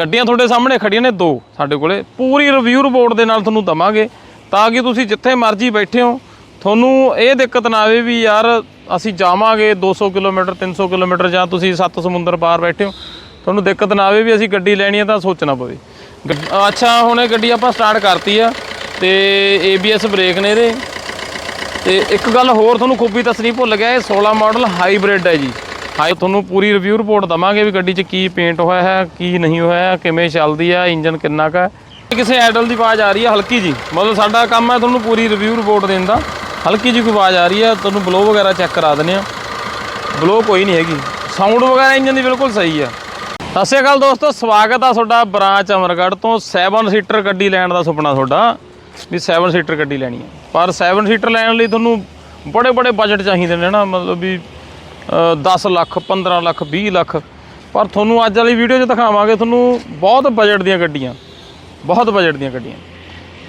ਗੱਡੀਆਂ ਤੁਹਾਡੇ ਸਾਹਮਣੇ ਖੜੀਆਂ ਨੇ ਦੋ ਸਾਡੇ ਕੋਲੇ। ਪੂਰੀ ਰਿਵਿਊ ਰਿਪੋਰਟ ਦੇ ਨਾਲ ਤੁਹਾਨੂੰ ਦਵਾਂਗੇ ਤਾਂ ਕਿ ਤੁਸੀਂ ਜਿੱਥੇ ਮਰਜ਼ੀ ਬੈਠੇ ਹੋ। ਤੁਹਾਨੂੰ ਇਹ ਦਿੱਕਤ ਨਾ ਆਵੇ ਵੀ ਯਾਰ ਅਸੀਂ ਜਾਵਾਂਗੇ 200 ਕਿਲੋਮੀਟਰ 300 ਕਿਲੋਮੀਟਰ ਜਾਂ ਤੁਸੀਂ ਸੱਤ ਸਮੁੰਦਰ ਪਾਰ ਬੈਠੇ ਹੋ। ਤੁਹਾਨੂੰ ਦਿੱਕਤ ਨਾ ਆਵੇ ਵੀ ਅਸੀਂ ਗੱਡੀ ਲੈਣੀ ਹੈ ਤਾਂ ਸੋਚਣਾ ਪਵੇ। ਗੱਡ- ਅੱਛਾ, ਹੁਣ ਇਹ ਗੱਡੀ ਆਪਾਂ ਸਟਾਰਟ ਕਰਤੀ ਆ ਤੇ ABS ਬ੍ਰੇਕ ਨੇ ਇਹਦੇ। ਤੇ ਇੱਕ ਗੱਲ ਹੋਰ ਤੁਹਾਨੂੰ ਖੂਬੀ ਦੱਸਣੀ ਭੁੱਲ ਗਿਆ, ਇਹ 16 ਮਾਡਲ ਹਾਈਬ੍ਰਿਡ ਹੈ ਜੀ। ਹਾਈ ਤੁਹਾਨੂੰ ਪੂਰੀ ਰਿਵਿਊ ਰਿਪੋਰਟ ਦਵਾਂਗੇ ਵੀ ਗੱਡੀ 'ਚ ਕੀ ਪੇਂਟ ਹੋਇਆ ਹੈ, ਕੀ ਨਹੀਂ ਹੋਇਆ ਹੈ ਕਿਵੇਂ ਚੱਲਦੀ ਹੈ ਇੰਜਨ ਕਿੰਨਾ ਕਾ ਕਿਸੇ ਐਡਲ ਦੀ ਆਵਾਜ਼ ਆ ਰਹੀ ਹੈ, ਹਲਕੀ ਜੀ। ਮਤਲਬ ਸਾਡਾ ਕੰਮ ਹੈ ਤੁਹਾਨੂੰ ਪੂਰੀ ਰਿਵਿਊ ਰਿਪੋਰਟ ਦੇਣ ਦਾ। ਹਲਕੀ ਜੀ ਕੋਈ ਆਵਾਜ਼ ਆ ਰਹੀ ਹੈ, ਤੁਹਾਨੂੰ ਬਲੋ ਵਗੈਰਾ ਚੈੱਕ ਕਰਾ ਦਿੰਦੇ ਆ ਬਲੋ ਕੋਈ ਨਹੀਂ ਹੈਗੀ। ਸਾਊਂਡ ਵਗੈਰਾ ਇੰਜਨ ਦੀ ਬਿਲਕੁਲ ਸਹੀ ਹੈ। ਸਤਿ ਸ਼੍ਰੀ ਅਕਾਲ ਦੋਸਤੋ, ਸਵਾਗਤ ਆ ਤੁਹਾਡਾ ਬ੍ਰਾਂਚ ਅਮਰਗੜ੍ਹ ਤੋਂ। 7 ਸੀਟਰ ਗੱਡੀ ਲੈਣ ਦਾ ਸੁਪਨਾ ਤੁਹਾਡਾ, ਵੀ 7 ਸੀਟਰ ਗੱਡੀ ਲੈਣੀ ਹੈ। ਪਰ 7 ਸੀਟਰ ਲੈਣ ਲਈ ਤੁਹਾਨੂੰ ਬੜੇ ਬੜੇ ਬਜਟ ਚਾਹੀਦੇ ਨੇ ਨਾ, ਮਤਲਬ ਵੀ 10 ਲੱਖ 15 ਲੱਖ 20 ਲੱਖ। ਪਰ ਤੁਹਾਨੂੰ ਅੱਜ ਵਾਲੀ ਵੀਡੀਓ 'ਚ ਦਿਖਾਵਾਂਗੇ ਤੁਹਾਨੂੰ ਬਹੁਤ ਬਜਟ ਦੀਆਂ ਗੱਡੀਆਂ। ਬਹੁਤ ਬਜਟ ਦੀਆਂ ਗੱਡੀਆਂ।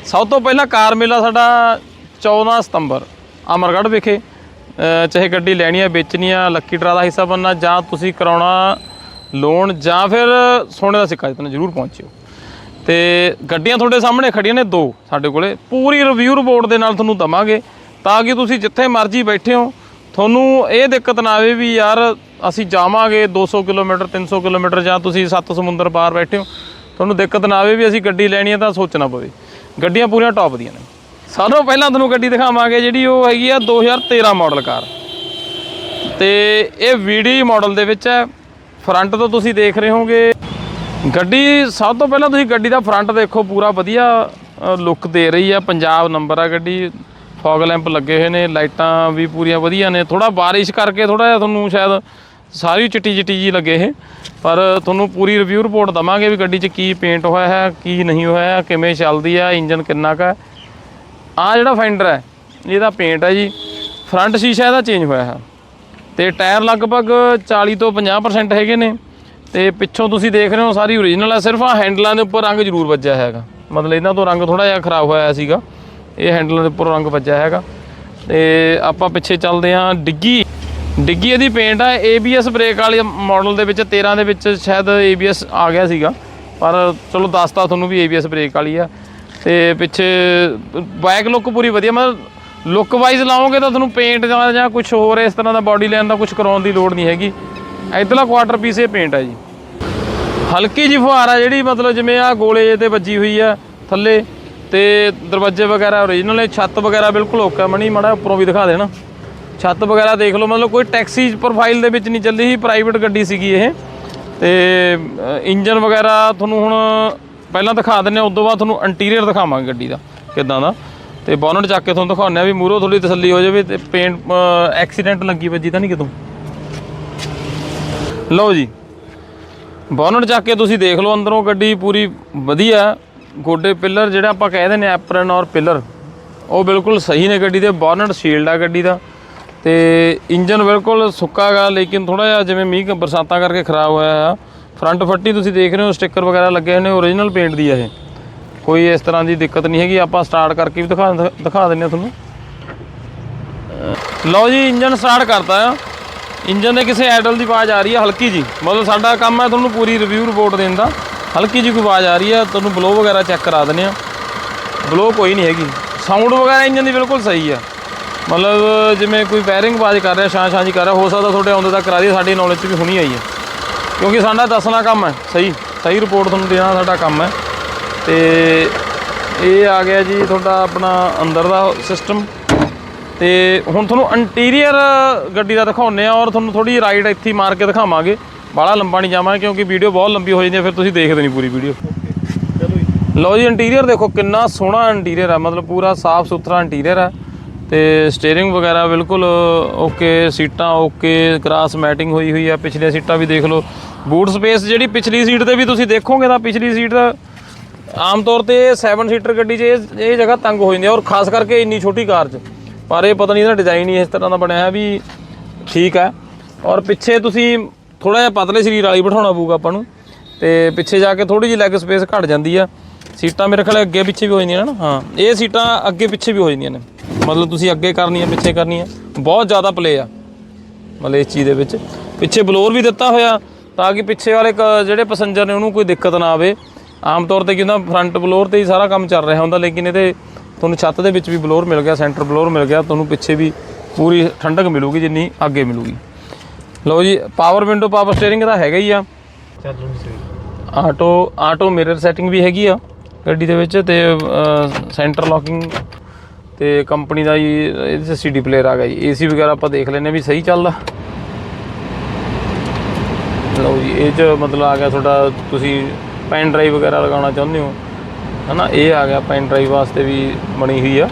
ਸਭ ਤੋਂ ਪਹਿਲਾਂ ਕਾਰ ਮੇਲਾ ਸਾਡਾ 14 ਸਤੰਬਰ, ਅਮਰਗੜ੍ਹ ਵਿਖੇ। ਚਾਹੇ ਗੱਡੀ ਲੈਣੀ ਆ, ਵੇਚਣੀ ਆ ਲੱਕੀ ਡਰਾ ਦਾ ਹਿੱਸਾ ਬਣਨਾ, ਜਾਂ ਤੁਸੀਂ ਕਰਾਉਣਾ ਲੋਨ ਜਾਂ ਫਿਰ ਸੋਨੇ ਦਾ ਸਿੱਕਾ ਜਿੱਤਣਾ, ਜ਼ਰੂਰ ਪਹੁੰਚਿਓ। ਤੇ ਗੱਡੀਆਂ ਤੁਹਾਡੇ ਸਾਹਮਣੇ ਖੜੀਆਂ ਨੇ ਦੋ ਸਾਡੇ ਕੋਲੇ। ਪੂਰੀ ਰਿਵਿਊ ਰਿਪੋਰਟ ਦੇ ਨਾਲ ਤੁਹਾਨੂੰ ਦਵਾਂਗੇ, ਤਾਂ ਕਿ ਤੁਸੀਂ ਜਿੱਥੇ ਮਰਜ਼ੀ ਬੈਠੇ ਹੋ ਤੁਹਾਨੂੰ ਇਹ ਦਿੱਕਤ ਨਾ ਆਵੇ ਵੀ ਯਾਰ ਅਸੀਂ ਜਾਵਾਂਗੇ 200 ਕਿਲੋਮੀਟਰ 300 ਕਿਲੋਮੀਟਰ ਜਾਂ ਤੁਸੀਂ ਸੱਤ ਸਮੁੰਦਰ ਪਾਰ ਬੈਠੇ ਹੋ। ਤੁਹਾਨੂੰ ਦਿੱਕਤ ਨਾ ਆਵੇ ਵੀ ਅਸੀਂ ਗੱਡੀ ਲੈਣੀ ਹੈ ਤਾਂ ਸੋਚਣਾ ਪਵੇ। ਗੱਡੀਆਂ ਪੂਰੀਆਂ ਟੌਪ ਦੀਆਂ ਨੇ। ਸਭ ਪਹਿਲਾਂ ਤੁਹਾਨੂੰ ਗੱਡੀ ਦਿਖਾਵਾਂਗੇ ਜਿਹੜੀ ਉਹ ਹੈਗੀ ਆ 2013 ਮਾਡਲ ਕਾਰ। ਤੇ ਇਹ ਵੀਡੀ ਮਾਡਲ ਦੇ ਵਿੱਚ ਹੈ। ਫਰੰਟ ਤੋਂ ਤੁਸੀਂ ਦੇਖ ਰਹੇ ਹੋਗੇ। ਗੱਡੀ ਸਭ ਤੋਂ ਪਹਿਲਾਂ ਤੁਸੀਂ ਗੱਡੀ ਦਾ ਫਰੰਟ ਦੇਖੋ। ਪੂਰਾ ਵਧੀਆ ਲੁੱਕ ਦੇ ਰਹੀ ਆ। ਪੰਜਾਬ ਨੰਬਰ ਆ ਗੱਡੀ। ਫੌਗ ਲੈਂਪ ਲੱਗੇ ਹੋਏ ਨੇ, ਲਾਈਟਾਂ ਵੀ ਪੂਰੀਆਂ ਵਧੀਆ ਨੇ। ਥੋੜਾ ਬਾਰਿਸ਼ ਕਰਕੇ ਥੋੜਾ ਜਿਹਾ ਤੁਹਾਨੂੰ ਸ਼ਾਇਦ ਸਾਰੀ ਚਿੱਟੀ ਚਿੱਟੀ ਜੀ ਲੱਗੇ ਇਹ, ਪਰ ਤੁਹਾਨੂੰ ਪੂਰੀ ਰਿਵਿਊ ਰਿਪੋਰਟ ਦਵਾਂਗੇ ਵੀ ਗੱਡੀ 'ਚ ਕੀ ਪੇਂਟ ਹੋਇਆ ਹੈ, ਕੀ ਨਹੀਂ ਹੋਇਆ ਹੈ, ਕਿਵੇਂ ਚੱਲਦੀ ਹੈ, ਇੰਜਨ ਕਿੰਨਾ ਕਾ ਆ ਜਿਹੜਾ ਫੈਂਡਰ ਹੈ, ਇਹਦਾ ਪੇਂਟ ਹੈ ਜੀ ਫਰੰਟ ਸ਼ੀਸ਼ਾ ਇਹਦਾ ਚੇਂਜ ਹੋਇਆ ਹੈ। ਤੇ ਟਾਇਰ ਲਗਭਗ 40 ਤੋਂ 50% ਹੈਗੇ ਨੇ, ਤੇ ਪਿੱਛੋਂ ਤੁਸੀਂ ਦੇਖ ਰਹੇ ਹੋ ਸਾਰੀ ਓਰੀਜਨਲ ਹੈ, ਸਿਰਫ ਆ ਹੈਂਡਲਾਂ ਦੇ ਉੱਪਰ ਰੰਗ ਜ਼ਰੂਰ ਵੱਜਿਆ ਹੈਗਾ। ਮਤਲਬ ਇਹਨਾਂ ਤੋਂ ਰੰਗ ਥੋੜਾ ਜਿਹਾ ਖਰਾਬ ਹੋਇਆ ਸੀਗਾ। ਇਹ ਹੈਂਡਲਾਂ ਦੇ ਉੱਪਰ ਰੰਗ ਵੱਜਿਆ ਹੈਗਾ। ਤੇ ਆਪਾਂ ਪਿੱਛੇ ਚੱਲਦੇ ਹਾਂ ਡਿੱਗੀ। ਡਿੱਗੀ ਇਹਦੀ ਪੇਂਟ ਹੈ ABS ਬ੍ਰੇਕ ਵਾਲੀ ਮਾਡਲ ਦੇ ਵਿੱਚ 13 ਦੇ ਵਿੱਚ ਸ਼ਾਇਦ ABS ਆ ਗਿਆ ਸੀਗਾ। ਪਰ ਚਲੋ ਦੱਸਤਾ ਤੁਹਾਨੂੰ ਵੀ ABS ਬ੍ਰੇਕ ਵਾਲੀ ਆ। ਤੇ ਪਿੱਛੇ ਬੈਕ ਲੁੱਕ ਪੂਰੀ ਵਧੀਆ, ਮਤਲਬ ਲੁੱਕ ਵਾਈਜ਼ ਲਾਓਗੇ ਤਾਂ ਤੁਹਾਨੂੰ ਪੇਂਟ ਜਾਂ ਜਾਂ ਕੁਝ ਹੋਰ ਇਸ ਤਰ੍ਹਾਂ ਦਾ ਬਾਡੀ ਲਾਈਨ ਦਾ ਕੁਝ ਕਰਾਉਣ ਦੀ ਲੋੜ ਨਹੀਂ ਹੈਗੀ। ਇਧਰਲਾ ਕੁਆਟਰ ਪੀਸ ਇਹ ਪੇਂਟ ਹੈ ਜੀ। ਹਲਕੀ ਜਿਹੀ ਫੁਹਾਰ ਆ ਜਿਹੜੀ, ਮਤਲਬ ਜਿਵੇਂ ਆ ਗੋਲੇ ਜਿਹੇ ਤੇ ਵੱਜੀ ਹੋਈ ਆ ਥੱਲੇ। ਤੇ ਦਰਵਾਜ਼ੇ ਵਗੈਰਾ ਓਰੀਜਨਲ ਨੇ, ਛੱਤ ਵਗੈਰਾ ਬਿਲਕੁਲ ਓਕੇ ਮਣੀ ਮੜਾ ਉੱਪਰੋਂ ਵੀ ਦਿਖਾ ਦੇਣਾ। ਛੱਤ ਵਗੈਰਾ ਦੇਖ ਲਓ, ਮਤਲਬ ਕੋਈ ਟੈਕਸੀ ਪ੍ਰੋਫਾਈਲ ਦੇ ਵਿੱਚ ਨਹੀਂ ਚੱਲੀ ਸੀ ਪ੍ਰਾਈਵੇਟ ਗੱਡੀ ਸੀਗੀ ਇਹ। ਤੇ ਇੰਜਨ ਵਗੈਰਾ ਤੁਹਾਨੂੰ ਹੁਣ ਪਹਿਲਾਂ ਦਿਖਾ ਦਿੰਨੇ ਉਸ ਤੋਂ ਬਾਅਦ ਤੁਹਾਨੂੰ ਇੰਟੀਰੀਅਰ ਦਿਖਾਵਾਂਗੇ ਗੱਡੀ ਦਾ, ਕਿਦਾਂ ਦਾ। ਤੇ ਬੋਨਟ ਚੱਕ ਕੇ ਤੁਹਾਨੂੰ ਦਿਖਾਉਂਦੇ ਆ ਵੀ ਮੂਹਰੋਂ ਥੋੜੀ ਤਸੱਲੀ ਹੋ ਜਾਵੇ ਤੇ ਪੇਂਟ ਐਕਸੀਡੈਂਟ ਲੱਗੀ ਵੱਜੀ ਤਾਂ ਨਹੀਂ ਕਿਤੋਂ। ਲਓ ਜੀ ਬੋਨਟ ਚੱਕ ਕੇ ਤੁਸੀਂ ਦੇਖ ਲਓ ਅੰਦਰੋਂ ਗੱਡੀ ਪੂਰੀ ਵਧੀਆ। ਗੋਡੇ ਪਿੱਲਰ ਜਿਹੜਾ ਆਪਾਂ ਕਹਿ ਦਿੰਦੇ ਨੇ ਐਪਰਨ ਔਰ ਪਿਲਰ, ਉਹ ਬਿਲਕੁਲ ਸਹੀ ਨੇ ਗੱਡੀ ਦੇ, ਬੋਨਟ ਸ਼ੀਲਡ ਆ ਗੱਡੀ ਦਾ। ਤੇ ਇੰਜਨ ਬਿਲਕੁਲ ਸੁੱਕਾ ਗਾ, ਲੇਕਿਨ ਥੋੜਾ ਜਿਹਾ ਜਿਵੇਂ ਮੀਂਹ ਬਰਸਾਤਾਂ ਕਰਕੇ ਖਰਾਬ ਹੋਇਆ ਆ। ਫਰੰਟ ਫੱਟੀ ਤੁਸੀਂ ਦੇਖ ਰਹੇ ਹੋ, ਸਟicker ਵਗੈਰਾ ਲੱਗੇ ਹੋਏ ਨੇ ਓਰੀਜਨਲ ਪੇਂਟ ਦੀ ਆ ਇਹ। ਕੋਈ ਇਸ ਤਰ੍ਹਾਂ ਦੀ ਦਿੱਕਤ ਨਹੀਂ ਹੈਗੀ, ਆਪਾਂ ਸਟਾਰਟ ਕਰਕੇ ਵੀ ਦਿਖਾ ਦਿਖਾ ਦਿੰਨੇ ਆ ਤੁਹਾਨੂੰ। ਲਓ ਜੀ, ਇੰਜਨ ਸਟਾਰਟ ਕਰਤਾ ਆ। ਇੰਜਨ ਦੇ ਕਿਸੇ ਐਡਲ ਦੀ ਆਵਾਜ਼ ਆ ਰਹੀ ਹੈ ਹਲਕੀ ਜੀ। ਮਤਲਬ ਸਾਡਾ ਕੰਮ ਹੈ ਤੁਹਾਨੂੰ ਪੂਰੀ ਰਿਵਿਊ ਰਿਪੋਰਟ ਦੇਣ ਦਾ। ਹਲਕੀ ਜਿਹੀ ਕੋਈ ਆਵਾਜ਼ ਆ ਰਹੀ ਹੈ ਤੁਹਾਨੂੰ ਬਲੋ ਵਗੈਰਾ ਚੈੱਕ ਕਰਾ ਦਿੰਦੇ ਆ ਬਲੋ ਕੋਈ ਨਹੀਂ ਹੈਗੀ। ਸਾਊਂਡ ਵਗੈਰਾ ਇੰਜਨ ਦੀ ਬਿਲਕੁਲ ਸਹੀ ਆ। ਮਤਲਬ ਜਿਵੇਂ ਕੋਈ ਪੈਰਿੰਗ ਆਵਾਜ਼ ਕਰ ਰਿਹਾ ਛਾਂ ਛਾਂ ਜੀ ਕਰ ਰਿਹਾ, ਹੋ ਸਕਦਾ ਤੁਹਾਡੇ ਆਉਂਦੇ ਤੱਕ ਕਰਾ ਦਈਏ, ਸਾਡੀ ਨੌਲੇਜ 'ਚ ਵੀ ਹੁਣੀ ਆਈ ਹੈ ਕਿਉਂਕਿ ਸਾਡਾ ਦੱਸਣਾ ਕੰਮ ਹੈ, ਸਹੀ ਸਹੀ ਰਿਪੋਰਟ ਤੁਹਾਨੂੰ ਦੇਣਾ ਸਾਡਾ ਕੰਮ ਹੈ। ਤੇ ਇਹ ਆ ਗਿਆ ਜੀ ਤੁਹਾਡਾ ਆਪਣਾ ਅੰਦਰ ਦਾ ਸਿਸਟਮ ਤੇ ਹੁਣ ਤੁਹਾਨੂੰ ਇੰਟੀਰੀਅਰ ਗੱਡੀ ਦਾ ਦਿਖਾਉਨੇ ਆ ਔਰ ਤੁਹਾਨੂੰ ਥੋੜੀ ਰਾਈਡ ਇੱਥੇ ਮਾਰ ਕੇ ਦਿਖਾਵਾਂਗੇ। ਬਾਹਲਾ ਲੰਬਾ ਨਹੀਂ ਜਾਵਾਂਗੇ ਕਿਉਂਕਿ ਵੀਡੀਓ ਬਹੁਤ ਲੰਬੀ ਹੋ ਜਾਂਦੀ ਹੈ, ਫਿਰ ਤੁਸੀਂ ਦੇਖਦੇ ਨਹੀਂ ਪੂਰੀ ਵੀਡੀਓ ਲਓ ਜੀ ਇੰਟੀਰੀਅਰ ਦੇਖੋ, ਕਿੰਨਾ ਸੋਹਣਾ ਇੰਟੀਰੀਅਰ ਆ, ਮਤਲਬ ਪੂਰਾ ਸਾਫ਼ ਸੁਥਰਾ ਇੰਟੀਰੀਅਰ ਆ। ਤੇ ਸਟੀਅਰਿੰਗ ਵਗੈਰਾ ਬਿਲਕੁਲ ਓਕੇ ਸੀਟਾਂ ਓਕੇ ਕ੍ਰਾਸ ਮੈਟਿੰਗ ਹੋਈ ਹੋਈ ਆ, ਪਿਛਲੀਆਂ ਸੀਟਾਂ ਵੀ ਦੇਖ ਲਓ। ਬੂਟ ਸਪੇਸ ਜਿਹੜੀ ਪਿਛਲੀ ਸੀਟ ਤੇ ਵੀ ਤੁਸੀਂ ਦੇਖੋਗੇ ਤਾਂ ਪਿਛਲੀ ਸੀਟ ਦਾ ਆਮ ਤੌਰ ਤੇ 7 ਸੀਟਰ ਗੱਡੀ 'ਚ ਇਹ ਇਹ ਜਗ੍ਹਾ ਤੰਗ ਹੋ ਜਾਂਦੀ ਹੈ ਔਰ ਖਾਸ ਕਰਕੇ ਇੰਨੀ ਛੋਟੀ ਕਾਰ 'ਚ। ਪਰ ਇਹ ਪਤਾ ਨਹੀਂ ਇਹਦਾ ਡਿਜ਼ਾਈਨ ਹੀ ਇਸ ਤਰ੍ਹਾਂ ਦਾ ਬਣਿਆ ਹੈ ਵੀ ਠੀਕ ਹੈ ਔਰ ਪਿੱਛੇ ਤੁਸੀਂ ਥੋੜਾ ਜਿਹਾ ਪਤਲੇ ਸਰੀਰ ਵਾਲੀ ਬਿਠਾਉਣਾ ਪਊਗਾ ਆਪਾਂ ਨੂੰ। ਤੇ ਪਿੱਛੇ ਜਾ ਕੇ ਥੋੜੀ ਜਿਹੀ ਲੈਗ ਸਪੇਸ ਘਟ ਜਾਂਦੀ ਆ। ਸੀਟਾਂ ਮੇਰੇ ਖਿਆਲ ਅੱਗੇ ਪਿੱਛੇ ਵੀ ਹੋ ਜਾਂਦੀਆਂ ਨੇ ਨਾ, ਹਾਂ। ਇਹ ਸੀਟਾਂ ਅੱਗੇ ਪਿੱਛੇ ਵੀ ਹੋ ਜਾਂਦੀਆਂ ਨੇ। ਮਤਲਬ ਤੁਸੀਂ ਅੱਗੇ ਕਰਨੀ ਹੈ ਪਿੱਛੇ ਕਰਨੀ ਹੈ ਬਹੁਤ ਜ਼ਿਆਦਾ ਪਲੇ ਆ। ਮਤਲਬ ਇਸ ਚੀਜ਼ ਦੇ ਵਿੱਚ। ਪਿੱਛੇ ਬਲੋਰ ਵੀ ਦਿੱਤਾ ਹੋਇਆ, ਤਾਂ ਕਿ ਪਿੱਛੇ ਵਾਲੇ ਕ- ਜਿਹੜੇ ਪੈਸੇਂਜਰ ਨੇ ਉਹਨੂੰ ਕੋਈ ਦਿੱਕਤ ਨਾ ਆਵੇ। ਆਮ ਤੌਰ ਤੇ ਕੀ ਹੁੰਦਾ ਫਰੰਟ ਬਲੋਰ ਤੇ ਹੀ ਸਾਰਾ ਕੰਮ ਚੱਲ ਰਿਹਾ ਹੁੰਦਾ, ਲੇਕਿਨ ਇਹਦੇ ਤੁਹਾਨੂੰ ਛੱਤ ਦੇ ਵਿੱਚ ਵੀ ਬਲੋਰ ਮਿਲ ਗਿਆ ਸੈਂਟਰ ਬਲੋਰ ਮਿਲ ਗਿਆ, ਤੁਹਾਨੂੰ ਪਿੱਛੇ ਵੀ ਪੂਰੀ ਠੰਡਕ ਮਿਲੂਗੀ, ਜਿੰਨੀ ਅੱਗੇ ਮਿਲੂਗੀ। ਲਓ ਜੀ ਪਾਵਰ ਵਿੰਡੋ ਪਾਵਰ ਸਟੀਅਰਿੰਗ ਦਾ ਹੈਗਾ ਹੀ ਆ। ਆਟੋ ਆਟੋ ਮਿਰਰ ਸੈਟਿੰਗ ਵੀ ਹੈਗੀ ਆ ਗੱਡੀ ਦੇ ਵਿੱਚ ਤੇ ਸੈਂਟਰ ਲੌਕਿੰਗ ਤੇ ਕੰਪਨੀ ਦਾ ਜੀ, ਇਹਦੇ 'ਚ ਸੀਡੀ ਪਲੇਅਰ ਆ ਗਿਆ ਜੀ। ਏਸੀ ਵਗੈਰਾ ਆਪਾਂ ਦੇਖ ਲੈਨੇ ਵੀ ਸਹੀ ਚੱਲਦਾ। ਲਓ ਜੀ, ਇਹ 'ਚ ਮਤਲਬ ਆ ਗਿਆ ਤੁਹਾਡਾ, ਤੁਸੀਂ ਪੈਨ ਡਰਾਈਵ ਵਗੈਰਾ ਲਗਾਉਣਾ ਚਾਹੁੰਦੇ ਹੋ, ਹਨਾ? ਇਹ ਆ ਗਿਆ ਪੈਨ ਡਰਾਈਵ ਵਾਸਤੇ ਵੀ ਬਣੀ ਹੋਈ ਆ।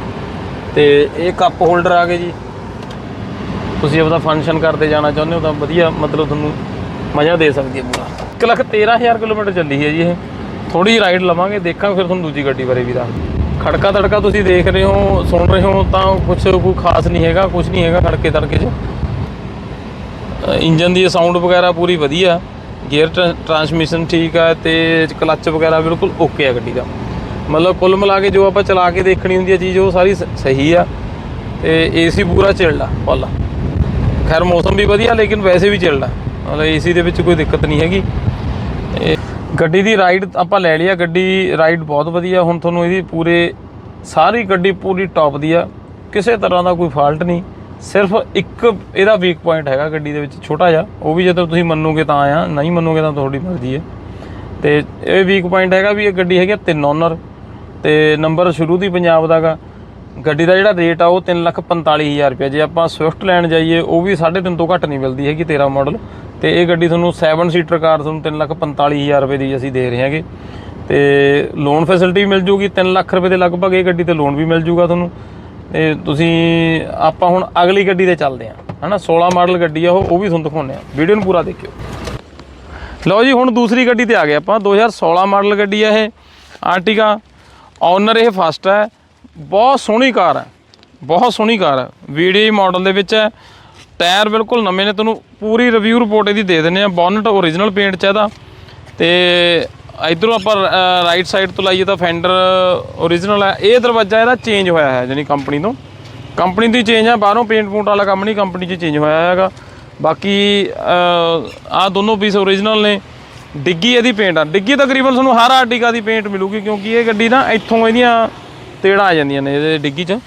ਤੇ ਇਹ ਕੱਪ ਹੋਲਡਰ ਆ ਗਏ ਜੀ। ਤੁਸੀਂ ਆਪਦਾ ਫੰਕਸ਼ਨ ਕਰਦੇ ਜਾਣਾ ਚਾਹੁੰਦੇ ਹੋ ਤਾਂ ਵਧੀਆ ਮਤਲਬ ਤੁਹਾਨੂੰ ਮਜ਼ਾ ਦੇ ਸਕਦੀ ਹੈ ਪੂਰਾ। 1 ਲੱਖ 13000 ਕਿਲੋਮੀਟਰ ਚੱਲੀ ਹੈ ਜੀ ਇਹ। ਥੋੜੀ ਜਿਹੀ ਰਾਈਡ ਲਵਾਂਗੇ ਦੇਖਾਂ ਫਿਰ ਤੁਹਾਨੂੰ ਦੂਜੀ ਗੱਡੀ ਬਾਰੇ ਵੀ ਦੱਸ ਦਿੰਦੇ। ਖੜਕਾ ਤੜਕਾ ਤੁਸੀਂ ਦੇਖ ਰਹੇ ਹੋ, ਸੁਣ ਰਹੇ ਹੋ ਤਾਂ ਕੁਝ ਕੋਈ ਖਾਸ ਨਹੀਂ ਹੈਗਾ ਕੁਝ ਨਹੀਂ ਹੈਗਾ ਖੜਕੇ ਤੜਕੇ 'ਚ। ਇੰਜਨ ਦੀ ਸਾਊਂਡ ਵਗੈਰਾ ਪੂਰੀ ਵਧੀਆ ਗੇਅਰ ਟਰਾਂਸਮਿਸ਼ਨ ਠੀਕ ਆ ਤੇ ਕਲੱਚ ਵਗੈਰਾ ਬਿਲਕੁਲ ਓਕੇ ਆ ਗੱਡੀ ਦਾ। ਮਤਲਬ ਕੁੱਲ ਮਿਲਾ ਕੇ ਜੋ ਆਪਾਂ ਚਲਾ ਕੇ ਦੇਖਣੀ ਹੁੰਦੀ ਹੈ ਚੀਜ਼, ਉਹ ਸਾਰੀ ਸ- ਸਹੀ ਆ। ਤੇ ਏਸੀ ਪੂਰਾ ਚਿਲਡ ਆ ਫੁੱਲ ਖੈਰ, ਮੌਸਮ ਵੀ ਵਧੀਆ, ਲੇਕਿਨ ਵੈਸੇ ਵੀ ਚਿਲਡ ਆ। ਮਤਲਬ ਏਸੀ ਦੇ ਵਿੱਚ ਕੋਈ ਦਿੱਕਤ ਨਹੀਂ ਹੈਗੀ। ਇਹ ਗੱਡੀ ਦੀ ਰਾਈਡ ਆਪਾਂ ਲੈ ਲਈ ਆ। ਗੱਡੀ ਰਾਈਡ ਬਹੁਤ ਵਧੀਆ। ਹੁਣ ਤੁਹਾਨੂੰ ਇਹਦੀ ਪੂਰੇ ਸਾਰੀ ਗੱਡੀ ਪੂਰੀ ਟੌਪ ਦੀ ਆ। ਕਿਸੇ ਤਰ੍ਹਾਂ ਦਾ ਕੋਈ ਫਾਲਟ ਨਹੀਂ। ਸਿਰਫ ਇੱਕ ਇਹਦਾ ਵੀਕ ਪੁਆਇੰਟ ਹੈਗਾ ਗੱਡੀ ਦੇ ਵਿੱਚ, ਛੋਟਾ ਜਿਹਾ। ਉਹ ਵੀ ਜਦੋਂ ਤੁਸੀਂ ਮੰਨੋਗੇ ਤਾਂ ਆ, ਨਹੀਂ ਮੰਨੋਗੇ ਤਾਂ ਤੁਹਾਡੀ ਮਰਜ਼ੀ ਹੈ। ਤੇ ਇਹ ਵੀਕ ਪੁਆਇੰਟ ਹੈਗਾ ਵੀ ਇਹ ਗੱਡੀ ਹੈਗੀ ਆ ਤਿੰਨ ਓਨਰ ਤੇ ਨੰਬਰ ਸ਼ੁਰੂ ਦੀ ਪੰਜਾਬ ਦਾਗਾ ਗੱਡੀ ਦਾ ਜਿਹੜਾ ਰੇਟ ਆ ਉਹ 345000 ਰੁਪਏ ਜੇ ਆਪਾਂ ਸਵਿਫਟ ਲੈਣ ਜਾਈਏ, ਉਹ ਵੀ 3.5 ਤੋਂ ਘੱਟ ਨਹੀਂ ਮਿਲਦੀ ਹੈਗੀ 13 ਮਾਡਲ ਤੇ ਇਹ ਗੱਡੀ ਤੁਹਾਨੂੰ 7 ਸੀਟਰ ਕਾਰ ਤੁਹਾਨੂੰ 345000 ਰੁਪਏ ਦੀ ਅਸੀਂ ਦੇ ਰਹੇ ਹਾਂਗੇ। ਤੇ ਲੋਨ ਫੈਸਿਲਿਟੀ ਮਿਲ ਜੂਗੀ 3 ਲੱਖ ਰੁਪਏ ਦੇ ਲਗਭਗ, ਇਹ ਗੱਡੀ ਤੇ ਲੋਨ ਵੀ ਮਿਲ ਜੂਗਾ ਤੁਹਾਨੂੰ। ਤੇ ਤੁਸੀਂ, ਆਪਾਂ ਹੁਣ ਅਗਲੀ ਗੱਡੀ ਤੇ ਚੱਲਦੇ ਹਾਂ। ਹਨਾ 16 ਮਾਡਲ ਗੱਡੀ ਆ ਉਹ ਉਹ ਵੀ ਤੁਹਾਨੂੰ ਦਿਖਾਉਂਦੇ ਆ ਵੀਡੀਓ ਨੂੰ ਪੂਰਾ ਦੇਖਿਓ। ਲਓ ਜੀ, ਹੁਣ ਦੂਸਰੀ ਗੱਡੀ ਤੇ ਆ ਗਏ ਆਪਾਂ। 2016 ਮਾਡਲ ਗੱਡੀ ਆ ਇਹ। ਆਰਟਿਕਾ ਓਨਰ ਇਹ ਫਸਟ ਹੈ। ਬਹੁਤ ਸੋਹਣੀ ਕਾਰ ਹੈ। ਬਹੁਤ ਸੋਹਣੀ ਕਾਰ ਹੈ। ਵੀਡੀਆਈ ਮਾਡਲ ਦੇ ਵਿੱਚ ਹੈ। ਟਾਇਰ ਬਿਲਕੁਲ ਨਵੇਂ ਨੇ। ਤੁਹਾਨੂੰ ਪੂਰੀ ਰਿਵਿਊ ਰਿਪੋਰਟ ਇਹਦੀ ਦੇ ਦਿੰਦੇ ਆ ਬੋਨਟ ਓਰੀਜਨਲ ਪੇਂਟ ਚ ਇਹਦਾ। ਤੇ ਇਧਰੋਂ ਆਪਾਂ ਰਾਈਟ ਸਾਈਡ ਤੋਂ ਲਾਈਏ ਤਾਂ ਫੈਂਡਰ ਓਰੀਜਨਲ ਹੈ। ਇਹ ਦਰਵਾਜ਼ਾ ਇਹਦਾ ਚੇਂਜ ਹੋਇਆ ਹੈ ਜਾਨੀ ਕੰਪਨੀ ਤੋਂ। ਕੰਪਨੀ ਦੀ ਚੇਂਜ ਹੈ। ਬਾਹਰੋਂ ਪੇਂਟ ਪੂੰਟ ਵਾਲਾ ਕੰਮ ਨਹੀਂ ਕੰਪਨੀ 'ਚ ਚੇਂਜ ਹੋਇਆ ਹੈਗਾ। ਬਾਕੀ ਆ ਦੋਨੋਂ ਪੀਸ ਓਰੀਜਨਲ ਨੇ। ਡਿੱਗੀ ਇਹਦੀ ਪੇਂਟ ਆ। ਡਿੱਗੀ ਤਕਰੀਬਨ ਤੁਹਾਨੂੰ ਹਰ ਆਰਟੀਕਾ ਦੀ ਪੇਂਟ ਮਿਲੂਗੀ ਕਿਉਂਕਿ ਇਹ ਗੱਡੀ ਨਾ ਇੱਥੋਂ ਇਹਦੀਆਂ ਤੇੜਾਂ ਆ ਜਾਂਦੀਆਂ ਨੇ ਇਹਦੇ ਡਿੱਗੀ 'ਚ।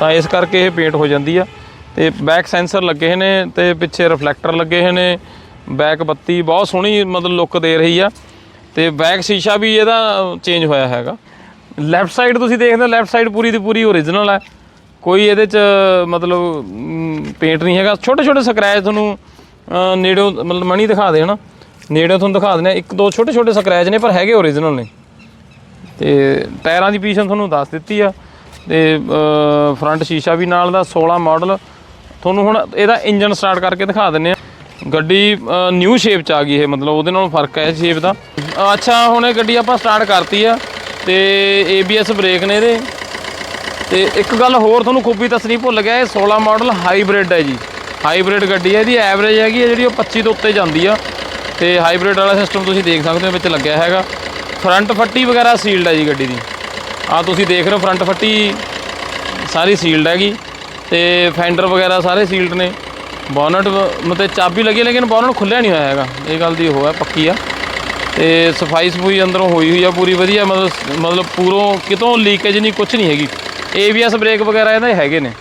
ਤਾਂ ਇਸ ਕਰਕੇ ਇਹ ਪੇਂਟ ਹੋ ਜਾਂਦੀ ਆ। ਤੇ ਬੈਕ ਸੈਂਸਰ ਲੱਗੇ ਹੋਏ ਨੇ ਤੇ ਪਿੱਛੇ ਰਿਫਲੈਕਟਰ ਲੱਗੇ ਹੋਏ ਨੇ। ਬੈਕ ਬੱਤੀ ਬਹੁਤ ਸੋਹਣੀ ਮਤਲਬ ਲੁੱਕ ਦੇ ਰਹੀ ਆ। ਤੇ ਬੈਕ ਸ਼ੀਸ਼ਾ ਵੀ ਇਹਦਾ ਚੇਂਜ ਹੋਇਆ ਹੈਗਾ। ਲੈਫਟ ਸਾਈਡ ਤੁਸੀਂ ਦੇਖਦੇ ਹੋ ਲੈਫਟ ਸਾਈਡ ਪੂਰੀ ਦੀ ਪੂਰੀ ਓਰੀਜਨਲ ਹੈ ਕੋਈ ਇਹਦੇ ਚ ਮਤਲਬ ਪੇਂਟ ਨਹੀਂ ਹੈਗਾ। ਛੋਟੇ ਛੋਟੇ ਸਕ੍ਰੈਚ ਤੁਹਾਨੂੰ ਅਹ, ਨੇੜਿਓਂ ਮਤਲਬ ਮਣੀ ਦਿਖਾ ਦੇ ਹਨਾ। ਨੇੜਿਓਂ ਤੁਹਾਨੂੰ ਦਿਖਾ ਦਿੰਦੇ ਇੱਕ ਦੋ ਛੋਟੇ ਛੋਟੇ ਸਕ੍ਰੈਚ ਨੇ ਪਰ ਹੈਗੇ ਓਰੀਜਨਲ ਨੇ। ਤੇ ਟਾਇਰਾਂ ਦੀ ਪੋਜੀਸ਼ਨ ਤੁਹਾਨੂੰ ਦੱਸ ਦਿੱਤੀ ਆ। ਤੇ ਫਰੰਟ ਸ਼ੀਸ਼ਾ ਵੀ ਨਾਲ ਦਾ 16 ਮਾਡਲ ਤੁਹਾਨੂੰ ਹੁਣ ਇਹਦਾ ਇੰਜਨ ਸਟਾਰਟ ਕਰਕੇ ਦਿਖਾ ਦਿੰਨੇ ਆ। ਗੱਡੀ ਨਿਊ ਸ਼ੇਪ ਚ ਆ ਗਈ ਇਹ, ਮਤਲਬ ਉਹਦੇ ਨਾਲੋਂ ਫ਼ਰਕ ਹੈ ਸ਼ੇਪ ਦਾ। ਅੱਛਾ, ਹੁਣ ਇਹ ਗੱਡੀ ਆਪਾਂ ਸਟਾਰਟ ਕਰਤੀ ਆ ਤੇ ABS ਬ੍ਰੇਕ ਨੇ ਇਹਦੇ। ਤੇ ਇੱਕ ਗੱਲ ਹੋਰ ਤੁਹਾਨੂੰ ਖੂਬੀ ਦੱਸਣੀ ਭੁੱਲ ਗਿਆ, ਇਹ 16 ਮਾਡਲ ਹਾਈਬ੍ਰਿਡ ਹੈ ਜੀ। ਹਾਈਬ੍ਰਿਡ ਗੱਡੀ ਹੈ ਇਹਦੀ ਐਵਰੇਜ ਹੈਗੀ ਹੈ ਜਿਹੜੀ ਉਹ 25 ਤੋਂ ਉੱਤੇ ਜਾਂਦੀ ਆ। ਤੇ ਹਾਈਬ੍ਰਿਡ ਵਾਲਾ ਸਿਸਟਮ ਤੁਸੀਂ ਦੇਖ ਸਕਦੇ ਹੋ, ਵਿੱਚ ਲੱਗਿਆ ਹੈਗਾ। ਫਰੰਟ ਫੱਟੀ ਵਗੈਰਾ ਸੀਲਡ ਹੈ ਜੀ ਗੱਡੀ ਦੀ। ਆ ਤੁਸੀਂ ਦੇਖ ਰਹੇ ਹੋ ਫਰੰਟ ਫੱਟੀ ਸਾਰੀ ਸੀਲਡ ਹੈਗੀ ਤੇ ਫੈਂਡਰ ਵਗੈਰਾ ਸਾਰੇ ਸੀਲਡ ਨੇ। ਬੋਨਟ ਮਤੇ ਚਾਬੀ ਲੱਗੀ ਲੇਕਿਨ ਬੋਨਟ ਖੁੱਲਿਆ ਨਹੀਂ ਹੋਇਆ ਹੈਗਾ। ਇਹ ਗੱਲ ਦੀ ਉਹ ਹੈ, ਪੱਕੀ ਆ। ਤੇ ਸਫ਼ਾਈ ਸਫੂਈ ਅੰਦਰੋਂ ਹੋਈ ਹੋਈ ਆ, ਪੂਰੀ ਵਧੀਆ, ਮਤਲਬ ਮਤਲਬ ਪੂਰੋਂ ਕਿਤੋਂ ਲੀਕੇਜ ਨਹੀਂ ਕੁਝ ਨਹੀਂ ਹੈਗੀ। ABS ਬ੍ਰੇਕ ਵਗੈਰਾ ਇਹਦੇ ਹੈਗੇ ਨੇ।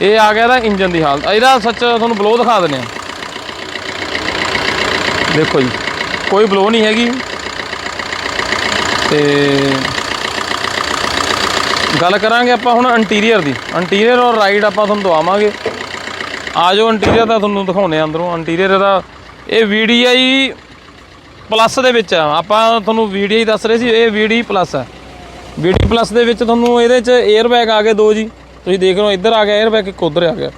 ਇਹ ਆ ਗਿਆ ਇਹਦਾ ਇੰਜਨ ਦੀ ਹਾਲਤ। ਇਹਦਾ ਸੱਚ ਤੁਹਾਨੂੰ ਬਲੋ ਦਿਖਾ ਦਿੰਦੇ ਆ। ਦੇਖੋ ਜੀ, ਕੋਈ ਬਲੋ ਨਹੀਂ ਹੈਗੀ। ਤੇ ਗੱਲ ਕਰਾਂਗੇ ਆਪਾਂ ਹੁਣ ਇੰਟੀਰੀਅਰ ਦੀ। ਇੰਟੀਰੀਅਰ ਔਰ ਰਾਈਡ ਆਪਾਂ ਤੁਹਾਨੂੰ ਦਵਾਵਾਂਗੇ। ਆ ਜਾਓ ਇੰਟੀਰੀਅਰ ਦਾ ਤੁਹਾਨੂੰ ਦਿਖਾਉਂਦੇ ਆ ਅੰਦਰੋਂ। ਇੰਟੀਰੀਅਰ ਦਾ ਇਹ VDI ਪਲੱਸ ਦੇ ਵਿੱਚ ਆ। ਆਪਾਂ ਤੁਹਾਨੂੰ VDI ਦੱਸ ਰਹੇ ਸੀ, ਇਹ VDI ਪਲੱਸ ਹੈ VDI ਪਲੱਸ ਦੇ ਵਿੱਚ ਤੁਹਾਨੂੰ ਇਹਦੇ ਚ 에ਅਰ ਬੈਗ ਆ ਗਏ ਦੋ ਜੀ। ਤੁਸੀਂ ਦੇਖ ਰਹੇ ਹੋ, ਇੱਧਰ ਆ ਗਿਆ 에ਅਰ ਬੈਗ ਇੱਕ ਉੱਧਰ ਆ ਗਿਆ।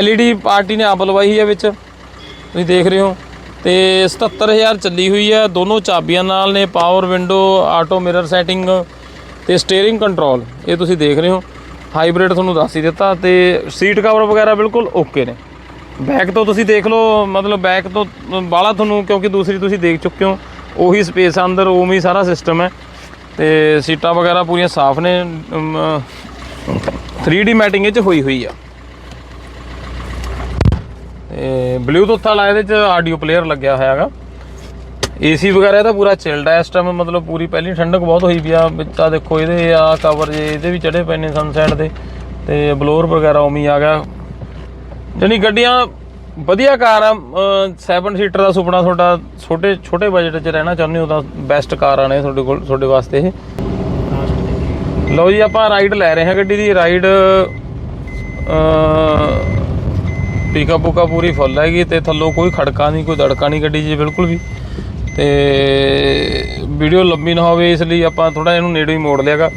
LED ਪਾਰਟੀ ਨੇ ਆਪ ਲਵਾਈ ਹੈ ਵਿੱਚ। ਤੁਸੀਂ ਦੇਖ ਰਹੇ ਹੋ। ਤੇ 77000 ਚੱਲੀ ਹੋਈ ਹੈ। ਦੋਨੋਂ ਚਾਬੀਆਂ ਨਾਲ ਨੇ power window auto mirror setting ਤੇ ਸਟੀਅਰਿੰਗ ਕੰਟਰੋਲ ਇਹ ਤੁਸੀਂ ਦੇਖ ਰਹੇ ਹੋ। ਹਾਈਬ੍ਰਿਡ ਤੁਹਾਨੂੰ ਦੱਸ ਹੀ ਦਿੱਤਾ ਤੇ ਸੀਟ ਕਵਰ ਵਗੈਰਾ ਬਿਲਕੁਲ ਓਕੇ ਨੇ। ਬੈਕ ਤੋਂ ਤੁਸੀਂ ਦੇਖ ਲਓ ਮਤਲਬ ਬੈਕ ਤੋਂ ਬਾਹਲਾ ਤੁਹਾਨੂੰ ਕਿਉਂਕਿ ਦੂਸਰੀ ਤੁਸੀਂ ਦੇਖ ਚੁੱਕੇ ਹੋ ਉਹੀ ਸਪੇਸ ਆ ਅੰਦਰ ਉਵੇਂ ਹੀ ਸਾਰਾ ਸਿਸਟਮ ਹੈ। ਤੇ ਸੀਟਾਂ ਵਗੈਰਾ ਪੂਰੀਆਂ ਸਾਫ਼ ਨੇ ਅਮ, 3D ਮੈਟਿੰਗ ਇਹ ਚ ਹੋਈ ਹੋਈ ਆ। ਤੇ ਬਲੂਟੁੱਥ ਵਾਲਾ ਇਹਦੇ ਚ ਆਡੀਓ ਪਲੇਅਰ ਲੱਗਿਆ ਹੋਇਆ ਹੈਗਾ। ਏਸੀ ਵਗੈਰਾ ਇਹਦਾ ਪੂਰਾ ਚਿਲਡ ਹੈ ਇਸ ਟਾਈਮ ਮਤਲਬ ਪੂਰੀ ਪਹਿਲੀ ਠੰਡਕ ਬਹੁਤ ਹੋਈ ਪਈ ਆ। ਵਿੱਚ ਆ ਦੇਖੋ ਇਹਦੇ ਆ ਕਵਰ ਜੇ ਇਹਦੇ ਵੀ ਚੜੇ ਪਏ ਨੇ ਸਨਸੈਟ ਦੇ। ਤੇ ਬਲੋਰ ਵਗੈਰਾ ਉਮੀ ਆ ਗਿਆ। ਜਾਣੀ ਗੱਡੀਆਂ ਵਧੀਆ ਕਾਰ ਆ। 7 ਸੀਟਰ ਦਾ ਸੁਪਨਾ ਤੁਹਾਡਾ ਛੋਟੇ ਛੋਟੇ ਬਜਟ 'ਚ ਰਹਿਣਾ ਚਾਹੁੰਦੇ ਹੋ ਤਾਂ ਬੈਸਟ ਕਾਰ ਨੇ ਤੁਹਾਡੇ ਕੋਲ, ਤੁਹਾਡੇ ਵਾਸਤੇ ਇਹ। ਲਓ ਜੀ, ਆਪਾਂ ਰਾਈਡ ਲੈ ਰਹੇ ਹਾਂ ਗੱਡੀ ਦੀ। ਰਾਈਡ ਪੀਕਾ ਪੂਕਾ ਪੂਰੀ ਫੁੱਲ ਹੈਗੀ ਤੇ ਥੱਲੋਂ ਕੋਈ ਖੜਕਾ ਨਹੀਂ, ਕੋਈ ਦੜਕਾ ਨਹੀਂ ਗੱਡੀ 'ਚ ਬਿਲਕੁਲ ਵੀ। ਤੇ ਵੀਡੀਓ ਲੰਬੀ ਨਾ ਹੋਵੇ, ਇਸ ਲਈ ਆਪਾਂ ਥੋੜਾ ਇਹਨੂੰ ਨੇੜੇ ਹੀ ਮੋੜ ਲਿਆਗਾ।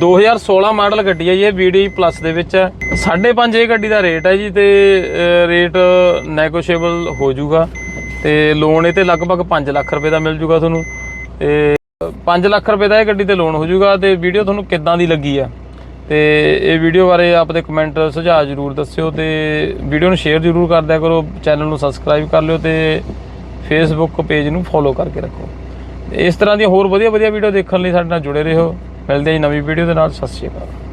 2016 ਮਾਡਲ ਗੱਡੀ ਹੈ ਜੀ, ਇਹ VDI ਪਲੱਸ ਦੇ ਵਿੱਚ ਹੈ। 5.5 ਇਹ ਗੱਡੀ ਦਾ ਰੇਟ ਹੈ ਜੀ ਤੇ ਰੇਟ ਨੈਗੋਸ਼ੀਏਬਲ ਹੋ ਜਾਊਗਾ। ਤੇ ਲੋਨ ਇਹ ਤੇ ਲਗਭਗ 5 ਲੱਖ ਰੁਪਏ ਦਾ ਮਿਲ ਜਾਊਗਾ ਤੁਹਾਨੂੰ। ਤੇ 5 ਲੱਖ ਰੁਪਏ ਦਾ ਇਹ ਗੱਡੀ ਤੇ ਲੋਨ ਹੋ ਜਾਊਗਾ ਤੇ ਵੀਡੀਓ ਤੁਹਾਨੂੰ ਕਿੱਦਾਂ ਦੀ ਲੱਗੀ ਆ ਤੇ ਇਹ ਵੀਡੀਓ ਬਾਰੇ ਆਪਦੇ ਕਮੈਂਟ ਸੁਝਾਅ ਜ਼ਰੂਰ ਦੱਸਿਓ ਤੇ ਵੀਡੀਓ ਨੂੰ ਸ਼ੇਅਰ ਜ਼ਰੂਰ ਕਰਦਿਆ ਕਰੋ ਚੈਨਲ ਨੂੰ ਸਬਸਕ੍ਰਾਈਬ ਕਰ ਲਿਓ ਤੇ ਫੇਸਬੁੱਕ ਪੇਜ ਨੂੰ ਫੋਲੋ ਕਰਕੇ ਰੱਖੋ। ਤੇ ਇਸ ਤਰ੍ਹਾਂ ਦੀਆਂ ਹੋਰ ਵਧੀਆ ਵਧੀਆ ਵੀਡੀਓ ਦੇਖਣ ਲਈ ਸਾਡੇ ਨਾਲ ਜੁੜੇ ਰਹੋ। ਮਿਲਦੇ ਹਾਂ ਜੀ ਨਵੀਂ ਵੀਡੀਓ ਦੇ ਨਾਲ, ਸਤਿ ਸ਼੍ਰੀ ਅਕਾਲ।